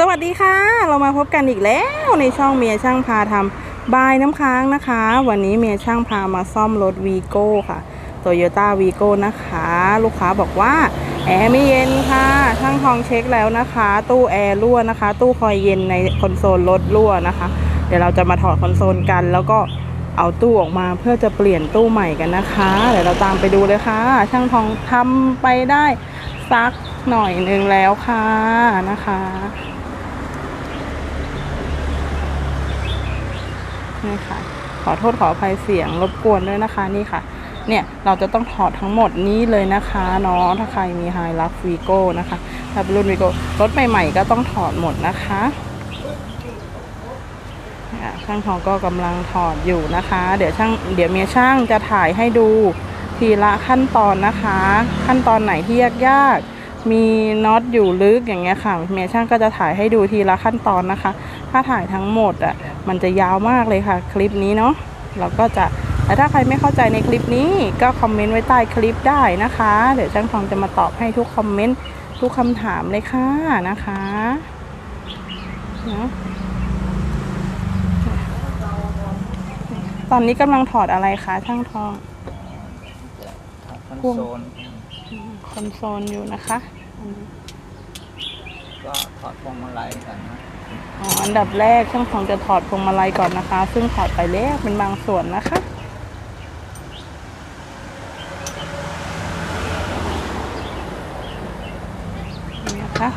สวัสดีค่ะ เรามาพบกันอีกแล้วในช่องเมียช่างพาทำบายน้ำค้างนะคะ วันนี้เมียช่างพามาซ่อมรถวีโก้ค่ะโตโยต้าวีโก้นะคะ ลูกค้าบอกว่า แอร์ไม่เย็นค่ะช่างทองเช็คแล้วนะคะ ตู้แอร์รั่วนะคะ ตู้คอยเย็นในคอนโซลรถรั่วนะคะ เดี๋ยวเราจะมาถอดคอนโซลกัน แล้วก็เอาตู้ออกมาเพื่อจะเปลี่ยนตู้ใหม่กันนะคะ เดี๋ยวเราตามไปดูเลยค่ะ ช่างทองทำไปได้สักหน่อยหนึ่งแล้วค่ะนะคะ นี่ค่ะ ขอโทษขออภัยเสียงรบกวนด้วยนะคะนี่ค่ะ เนี่ยเราจะต้องถอดทั้งหมดนี้เลยนะคะเนาะถ้าใครมีไฮรักวีโก้นะคะถ้าเป็นรุ่นวีโก้รถใหม่ๆก็ต้องถอดหมดนะคะช่างทองก็กำลังถอดอยู่นะคะ เดี๋ยวช่างเดี๋ยวเมียช่างจะถ่ายให้ดูทีละขั้นตอนนะคะ ขั้นตอนไหนที่ยากๆมีน็อตอยู่ลึกอย่างเงี้ยค่ะเมียช่างก็จะถ่ายให้ดูทีละขั้นตอนนะคะ ถ้าถ่ายทั้งหมดอะ มันจะยาวมากเลยค่ะ คลิปนี้เนาะเราก็จะแต่ถ้าใครไม่เข้าใจในคลิปนี้ก็คอมเมนต์ไว้ใต้คลิปได้นะคะ เดี๋ยวช่างทองจะมาตอบให้ทุกคอมเมนต์ทุกคำถามเลยค่ะนะคะเนาะตอนนี้กำลังถอดอะไรคะช่างทองคอนโซลคอนโซลอยู่นะคะ ก็ถอดพวงมาลัยกันนะ อ๋ออันดับแรกช่างทองจะถอดพวงมาลัยก่อนนะคะ ซึ่งถอดไปแล้วเป็นบางส่วนนะคะนี่นะคะ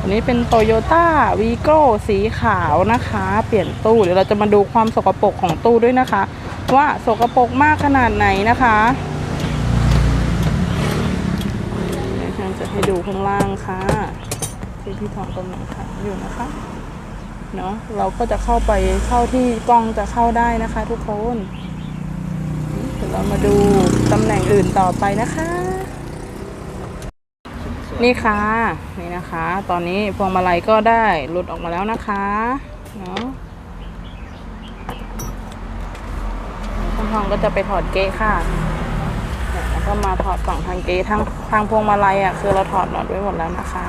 อันนี้เป็นโตโยต้าวีโก้สีขาวนะคะ เปลี่ยนตู้ เดี๋ยวเราจะมาดูความสกปรกของตู้ด้วยนะคะ ว่าสกปรกมากขนาดไหนนะคะเดี๋ยวฉันจะให้ดูข้างล่างค่ะที่พี่ทองกำลังขันอยู่นะคะ เนาะเราก็จะเข้าไปเข้าที่กล้องจะเข้าได้นะคะ ทุกคนเดี๋ยวเรามาดูตำแหน่งอื่นต่อไปนะคะ นี่ค่ะนี่นะคะ ตอนนี้พวงมาลัยก็ได้หลุดออกมาแล้วนะคะเนาะช่างทองก็จะไปถอดเกะค่ะแล้วก็มาถอดฝั่งทางเกะทางทางพวงมาลัยอะคือเราถอดน็อตไว้หมดแล้วนะคะ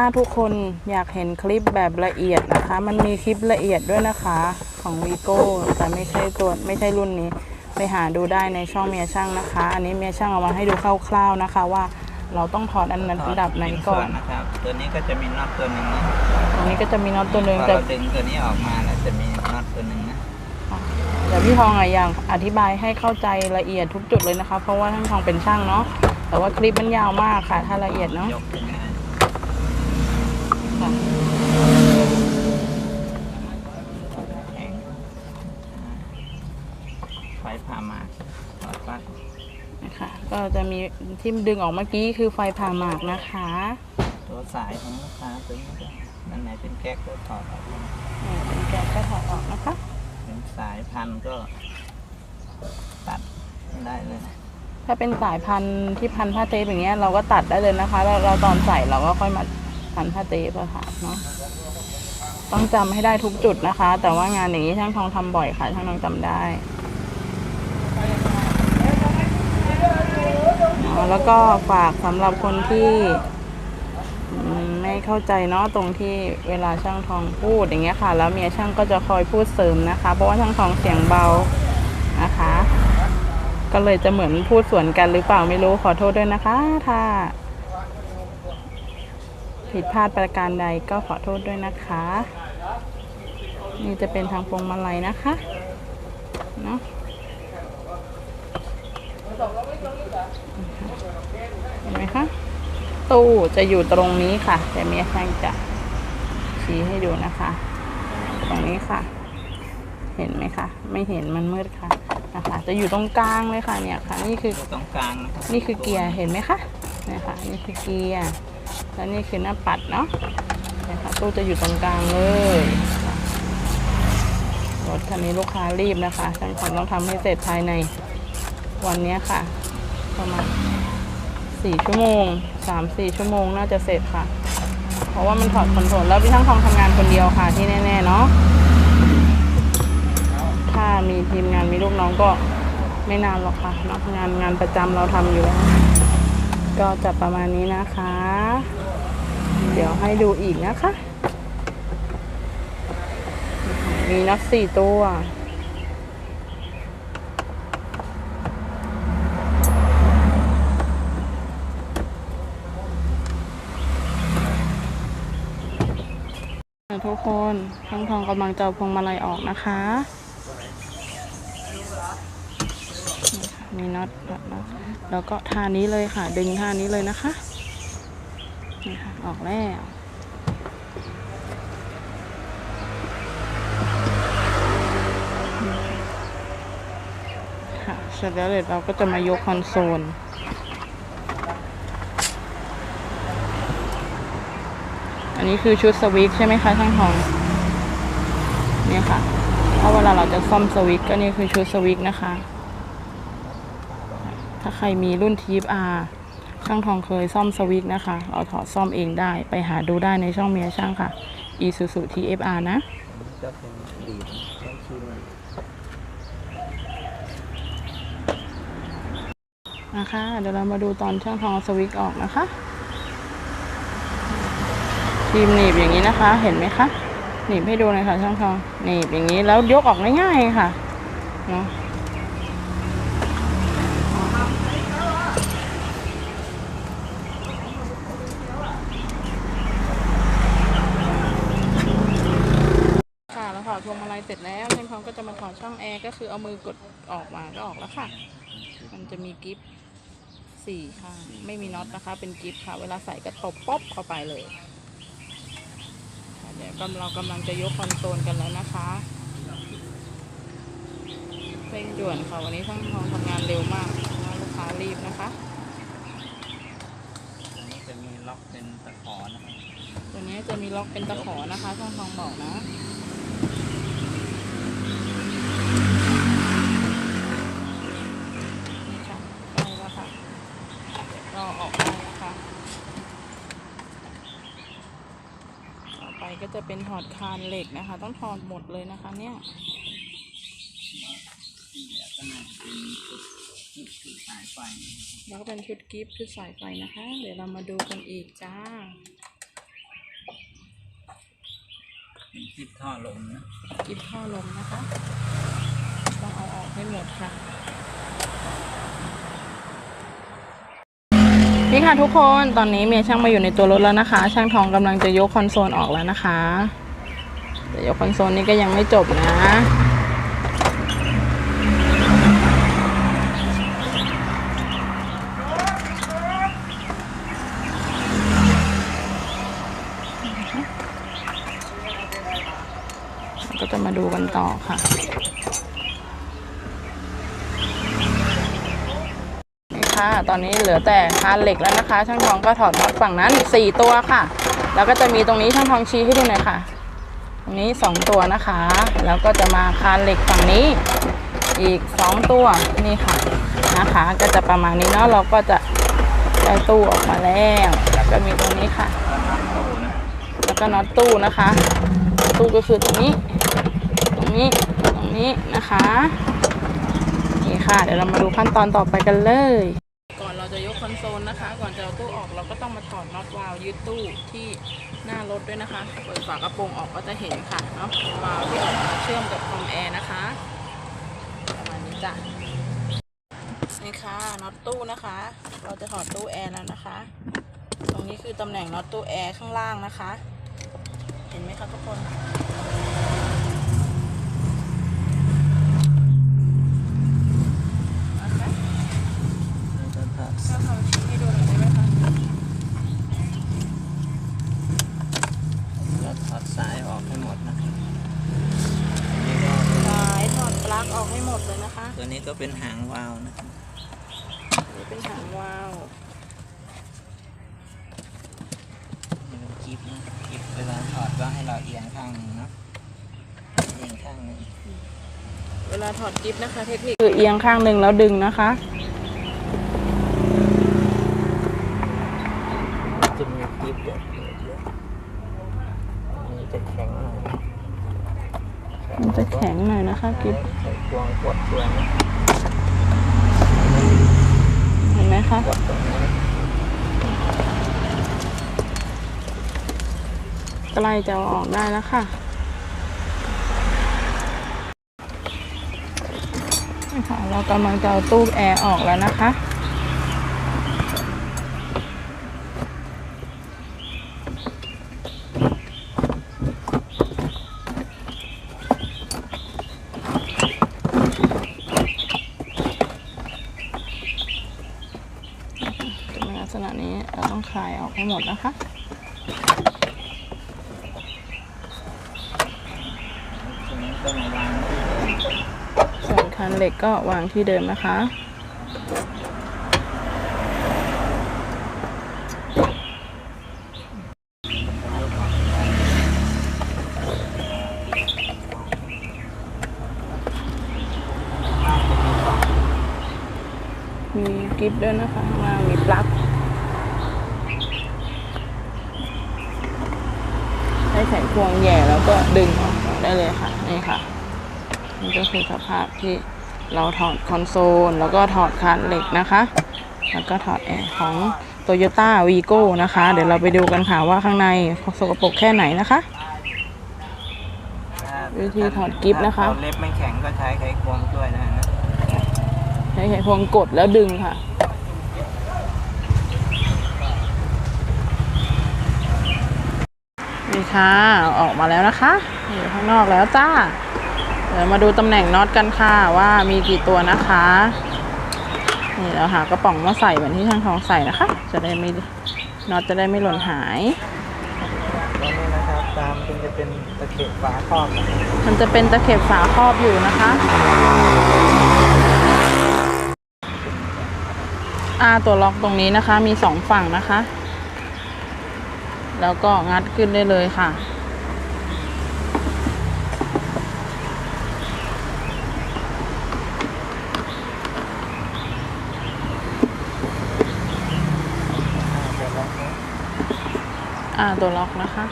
ถ้าทุกคนอยากเห็นคลิปแบบละเอียดนะคะ มันมีคลิปละเอียดด้วยนะคะของวีโก้แต่ไม่ใช่ตัวไม่ใช่รุ่นนี้ ไปหาดูได้ในช่องเมียช่างนะคะ อันนี้เมียช่างเอามาให้ดูคร่าวๆนะคะว่าเราต้องถอดอันนั้นระดับไหนก่อนชิ้ส่วนะครับ ตัวนี้ก็จะมีน็อตตัวหนึ่งนะตรงนี้ก็จะมีน็อตตัวหนึ่งพอแต่เราดึงตัวนี้ออกมาแล้วจะมีน็อตตัวหนึ่งนะเดี๋ยวพี่ทองอะอย่างอธิบายให้เข้าใจละเอียดทุกจุดเลยนะคะ เพราะว่าท่านทองเป็นช่างเนาะแต่ว่าคลิปมันยาวมากค่ะ ถ้าละเอียดเนาะยกขึ้นมา ค่ะแข็งไฟผ่ามาถอดปลั๊กนะคะก็จะมีที่ดึงออกเมื่อกี้คือไฟผ่าหมากนะคะ ตัวสายของลูกค้าตัวนี้ก็นั่นไหนเป็นแก๊กก็ถอดออกมาเนี่ยเป็นแก๊สก็ถอดออกนะคะเป็นสายพันก็ตัดได้เลย ถ้าเป็นสายพันธุ์ที่พันผ้าเทปอย่างเงี้ยเราก็ตัดได้เลยนะคะแล้วเราตอนใส่เราก็ค่อยมา พันผ้าเทปะค่ะเนาะต้องจำให้ได้ทุกจุดนะคะ แต่ว่างานอย่างนี้ช่างทองทำบ่อยค่ะ ช่างทองจำได้แล้วก็ฝากสำหรับคนที่ไม่เข้าใจเนาะตรงที่เวลาช่างทองพูดอย่างเงี้ยค่ะ แล้วเมียช่างก็จะคอยพูดเสริมนะคะ เพราะว่าช่างทองเสียงเบานะคะ ก็เลยจะเหมือนพูดสวนกันหรือเปล่าไม่รู้ขอโทษด้วยนะคะ ถ้า ผิดพลาดประการใดก็ขอโทษด้วยนะคะ นี่จะเป็นทางพวงมาลัยนะคะเนาะเห็นไหมคะ ตู้จะอยู่ตรงนี้ค่ะ แต่เมียช่างจะชี้ให้ดูนะคะ ตรงนี้ค่ะ เห็นไหมคะ ไม่เห็นมันมืดค่ะนะคะ จะอยู่ตรงกลางเลยค่ะเนี่ยค่ะ นี่คือตัวตรงกลางนะครับนี่คือเกียร์เห็นไหมคะเนี่ยค่ะ นี่คือเกียร์ แล้วนี่คือหน้าปัดเนาะนี่ยค่ะตู้จะอยู่ตรงกลางเลยรถคันนี้ลูกค้ารีบนะคะช่างผมต้องทำให้เสร็จภายในวันนี้ค่ะ ประมาณสี่ชั่วโมงสามสี่ชั่วโมงน่าจะเสร็จค่ะ เพราะว่ามันถอดคอนโทรลแล้วพี่ช่างทองทำงานคนเดียวค่ะที่แน่ๆเนาะถ้ามีทีมงานมีลูกน้องก็ไม่นานหรอกค่ะเนาะงานงานประจำเราทำอยู่แล้ว ก็จะประมาณนี้นะคะ เดี๋ยวให้ดูอีกนะคะ มีน็อตสี่ตัวทุกคนช่างทองกำลังจะพวงมาลัยออกนะคะ มีน็อตแบบน็อตแล้วก็ท่านี้เลยค่ะ ดึงท่านี้เลยนะคะนี่ค่ะออกแล้วค่ะเสร็จแล้วเดี๋ยวเราก็จะมายกคอนโซลอันนี้คือชุดสวิตช์ใช่ไหมคะช่างทองเนี่ยค่ะเพราะเวลาเราจะซ่อมสวิตช์ก็นี่คือชุดสวิตช์นะคะ ใครมีรุ่นทีฟอาช่างทองเคยซ่อมสวิตนะคะ เราถอดซ่อมเองได้ ไปหาดูได้ในช่องเมียช่างค่ะ Isuzu TFR นะก็เป็นดีนะคะเดี๋ยวเรามาดูตอนช่างทองสวิตออกนะคะทีมหนีบอย่างนี้นะคะ เห็นไหมคะหนีบให้ดูเลยค่ะช่างทองหนีบอย่างนี้แล้วยกออกง่ายๆค่ะเนาะ ค่ะแล้ วถอดพวงมาลัยเสร็จแล้วช่างทองก็จะมาถอดช่องแอร์ก็คือเอามือกดออกมาก็ออกแล้วค่ะ มันจะมีกิฟสี่ค่ะไม่มีน็อตนะคะ เป็นกิฟค่ะ เวลาใส่ก็ตบป๊อบเข้าไปเลยค่ะเดี๋ยวกำเรากำลังจะยกคอนโซลกันแล้วนะคะเร่งด่วนค่ะวันนี้ช่างทองทำงานเร็วมากเพราะว่าลูกค้ารีบนะคะตัวนี้จะมีล็อกเป็นตะขอนะครับตัวนี้จะมีล็อกเป็นตะขอนะคะช่างทองบอกนะ นี่ค่ะใกล้แล้วค่ะก็ออกได้แล้วค่ะ ต่อไป ก็จะเป็นถอดคานเหล็กนะคะ ต้องถอดหมดเลยนะคะ เนี่ยแล้วก็น่าจะเป็นชุดชุดชุดสายไฟแล้วก็เป็นชุดกิฟต์ชุดสายไฟนะคะ เดี๋ยวเรามาดูกันอีกจ้าเป็นคลิปท่อลมนะกิฟต์ท่อลมนะคะ ต้องเอาออกให้หมดค่ะ นี่ค่ะทุกคนตอนนี้เมียช่างมาอยู่ในตัวรถแล้วนะคะ ช่างทองกำลังจะยกคอนโซลออกแล้วนะคะแต่ยกคอนโซลนี้ก็ยังไม่จบนะก็จะมาดูกันต่อค่ะ ค่ะ ตอนนี้เหลือแต่คานเหล็กแล้วนะคะ ช่างทองก็ถอดน็อตฝั่งนั้นสี่ตัวค่ะ แล้วก็จะมีตรงนี้ช่างทองชี้ให้ดูหน่อยค่ะ ตรงนี้สองตัวนะคะ แล้วก็จะมาคานเหล็กฝั่งนี้ อีกสองตัวนี่ค่ะนะคะ ก็จะประมาณนี้เนาะเราก็จะได้ตู้ออกมาแล้วแล้วก็มีตรงนี้ค่ะ แล้วก็น็อตตู้นะคะ ตู้ก็คือตรงนี้ ตรงนี้ตรงนี้นะคะนี่ค่ะ เดี๋ยวเรามาดูขั้นตอนต่อไปกันเลย อนโซลนะคะ ก่อนจะเอาตู้ออกเราก็ต้องมาถอดน็อตวาล์วยึดตู้ที่หน้ารถด้วยนะคะ เปิดฝากระโปรงออกก็จะเห็นค่ะเนาะวาล์วที่ออกมาเชื่อมกับคอมแอร์นะคะประมาณนี้จ้ะนี่ค่ะน็อตตู้นะคะ เราจะถอดตู้แอร์แล้วนะคะ ตรงนี้คือตำแหน่งน็อตตู้แอร์ข้างล่างนะคะ เห็นไหมคะทุกคน ตัวนี้ก็เป็นหางวาล์วนะครับนี่เป็นหางวาล์วนี่เป็นคลิปนะคลิปเวลาถอดก็ให้เราเอียงข้างหนึ่งเนาะเอียงข้างหนึ่งเวลาถอดกิฟต์นะคะเทคนิคคือเอียงข้างหนึ่งแล้วดึงนะคะจะ คะกิบเห็นไหมคะกรงไใกล้จะออกได้แล้วค่ะนี่ค่ะ เรากำลังจะเอาตู้แอร์ออกแล้วนะคะ ส่วนนี้ก็มาวางคันเหล็กก็วางที่เดิมนะคะ มีกิฟต์ด้วยนะคะข้ามีปลั๊กให้ใส่พวงแหย่แล้วก็ดึงออก ได้เลยค่ะ นี่ค่ะ นี่ก็คือสภาพที่เราถอดคอนโซล แล้วก็ถอดคานเหล็กนะคะ แล้วก็ถอดแอร์ของ Toyota Vigo นะคะ เดี๋ยวเราไปดูกันค่ะว่าข้างในสกปรกแค่ไหนนะคะ วิธีถอดกิ๊บนะคะ เล็บไม่แข็งก็ใช้ไขควงช่วยนะใช้ไขควงกดแล้วดึงค่ะ นี่ค่ะเอาออกมาแล้วนะคะอยู่ข้างนอกแล้วจ้าเดี๋ยวมาดูตำแหน่งน็อตกันค่ะว่ามีกี่ตัวนะคะ นี่เราหากระป๋องมาใส่เหมือนที่ช่างทองใส่นะคะ จะได้ไม่น็อตจะได้ไม่หล่นหายแล้วนี่นะครับตามเป็นจะเป็นตะเข็บฝาครอบนะครับมันจะเป็นตะเข็บฝาครอบอยู่นะคะอาตัวล็อกตรงนี้นะคะมีสองฝั่งนะคะ แล้วก็งัดขึ้นได้เลยค่ะ อ่าตัวล็อกนะคะ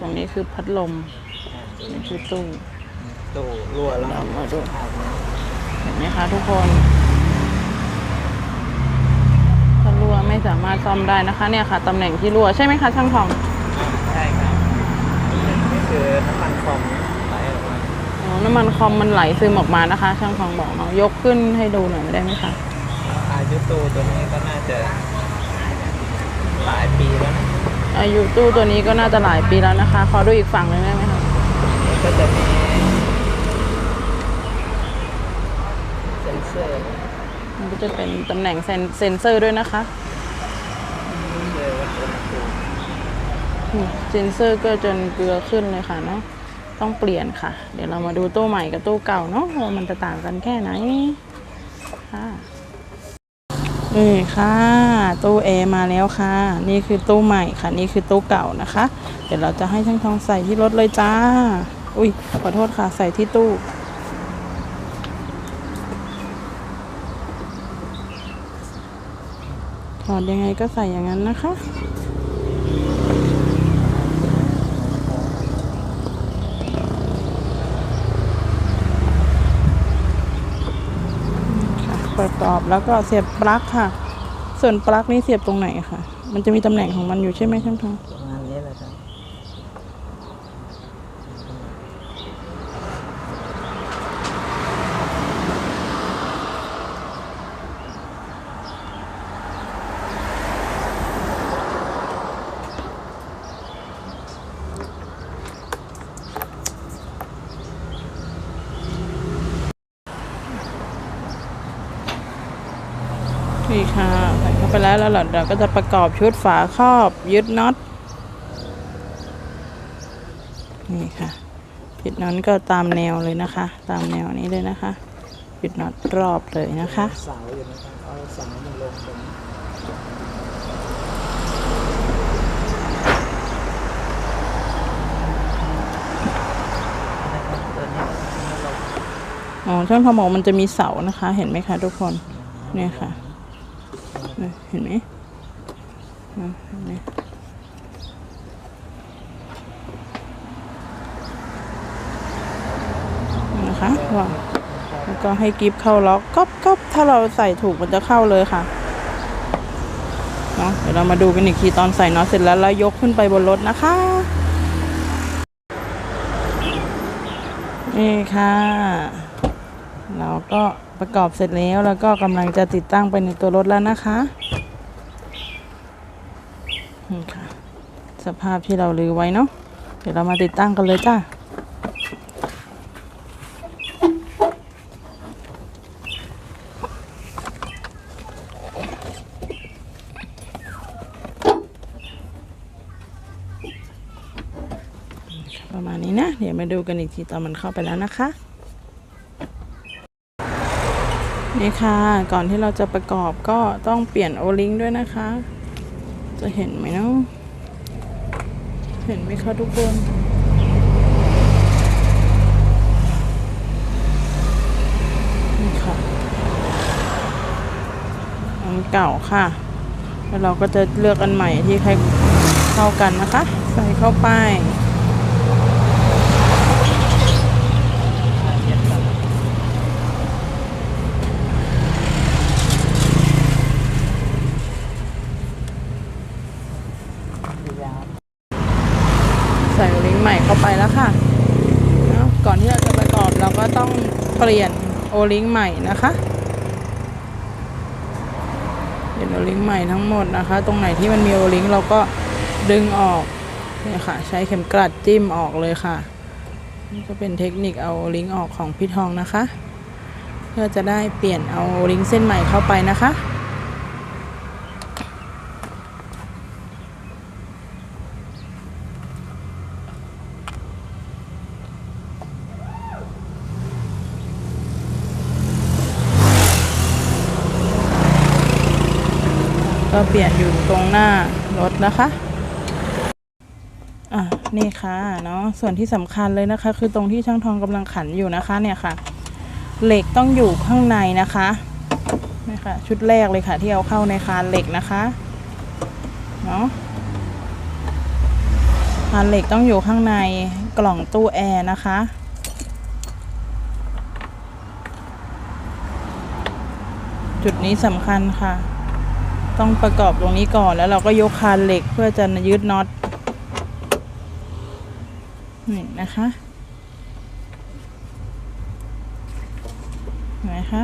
ตรงนี้คือพัดลมอ่านี่คือตู้ตู้รั่วแล้วมาดูเห็นไหมคะทุกคนถ้า รั่วไม่สามารถซ่อมได้นะคะเนี่ยค่ะตำแหน่งที่รั่วใช่ไหมคะช่างทองใช่ครับนี่คือน้ำมันคอมไหลออกมาอ๋อน้ำมันคอมมันไหลซึมออกมานะคะ ช่างทองบอกเนาะยกขึ้นให้ดูหน่อยได้ไหมคะอายุตู้ตัวนี้ก็น่าจะหลายปีแล้วนะอายุตู้ตัวนี้ก็น่าจะหลายปีแล้วนะคะ ขอดูอีกฝั่งหนึ่งได้ไหมคะนี่ก็จะมีเซ็นเซอร์ มัน ก็จะเป็นตำแหน่งเซนเซนเซอร์ด้วยนะคะเซนเซนเซอร์ก็จนเกลือขึ้นเลยค่ะเนาะต้องเปลี่ยนค่ะ เดี๋ยวเรามาดูตู้ใหม่กับตู้เก่าเนาะว่ามันจะต่างกันแค่ไหนค่ะนี่ค่ะตู้แอร์มาแล้วค่ะ นี่คือตู้ใหม่ค่ะ นี่คือตู้เก่านะคะ เดี๋ยวเราจะให้ช่างทองใส่ที่รถเลยจ้า อุ้ยขอโทษค่ะใส่ที่ตู้ อดยังไงก็ใส่อย่างนั้นนะคะค่ะประกอบแล้วก็เสียบปลั๊กค่ะ ส่วนปลั๊กนี่เสียบตรงไหนคะมันจะมีตำแหน่งของมันอยู่ใช่ไหมช่างทอง ประมาณนี้แหละครับ นี่ค่ะใส่เข้า ไปแล้วแล้วเราก็จะประกอบชุดฝาครอบยึดน็อตนี่ค่ะยึดน็อตก็ตามแนวเลยนะคะ ตามแนวนี้เลยนะคะยึดน็อตรอบเลยนะคะเสาอยู่นะครับเอาเสามันลงตรงนี้นะครับตัวนี้มันลงอ๋อช่างทองบอกมันจะมีเสานะคะ เห็นไหมคะทุกคน เนี่ยค่ะ เห็นไหมอ่าเห็นไหมนะคะว่าแล้วก็ให้กิฟเข้าล็อกก๊อบก๊อบถ้าเราใส่ถูกมันจะเข้าเลยค่ะเนาะเดี๋ยวเรามาดูกันอีกทีตอนใส่น็อตเสร็จแล้วแล้วยกขึ้นไปบนรถนะคะ นี่ค่ะ เราก็ ประกอบเสร็จแล้ว แล้วก็กำลังจะติดตั้งไปในตัวรถแล้วนะคะนี่ค่ะสภาพที่เราลือไว้เนาะเดี๋ยวเรามาติดตั้งกันเลยจ้าประมาณนี้นะ เดี๋ยวมาดูกันอีกทีตอนมันเข้าไปแล้วนะคะ นี่ค่ะ ก่อนที่เราจะประกอบก็ต้องเปลี่ยนโอลิงด้วยนะคะ จะเห็นไหมเนาะเห็นไหมคะทุกคนนี่ค่ะอันเก่าค่ะ แล้วเราก็จะเลือกอันใหม่ที่ใครเข้ากันนะคะ ใส่เข้าไป ใส่ลิงก์ใหม่เข้าไปแล้วค่ะเนาะก่อนที่เราจะประกอบเราก็ต้องเปลี่ยนโอลิงใหม่นะคะเปลี่ยนโอลิงใหม่ทั้งหมดนะคะ ตรงไหนที่มันมีโอลิงเราก็ดึงออกเนี่ยค่ะ ใช้เข็มกลัดจิ้มออกเลยค่ะ นี่ก็เป็นเทคนิคเอาโอลิงออกของพี่ทองนะคะ เพื่อจะได้เปลี่ยนเอาโอลิงเส้นใหม่เข้าไปนะคะ ก็เปลี่ยนอยู่ตรงหน้ารถนะคะอะนี่ค่ะเนาะส่วนที่สำคัญเลยนะคะ คือตรงที่ช่างทองกำลังขันอยู่นะคะเนี่ยค่ะ เหล็กต้องอยู่ข้างในนะคะนี่ค่ะชุดแรกเลยค่ะ ที่เอาเข้าในคานเหล็กนะคะเนาะคานเหล็กต้องอยู่ข้างในกล่องตู้แอร์นะคะจุดนี้สำคัญค่ะ ต้องประกอบตรงนี้ก่อนแล้วเราก็ยกคานเหล็กเพื่อจะยึดน็อตนี่นะคะไหนคะ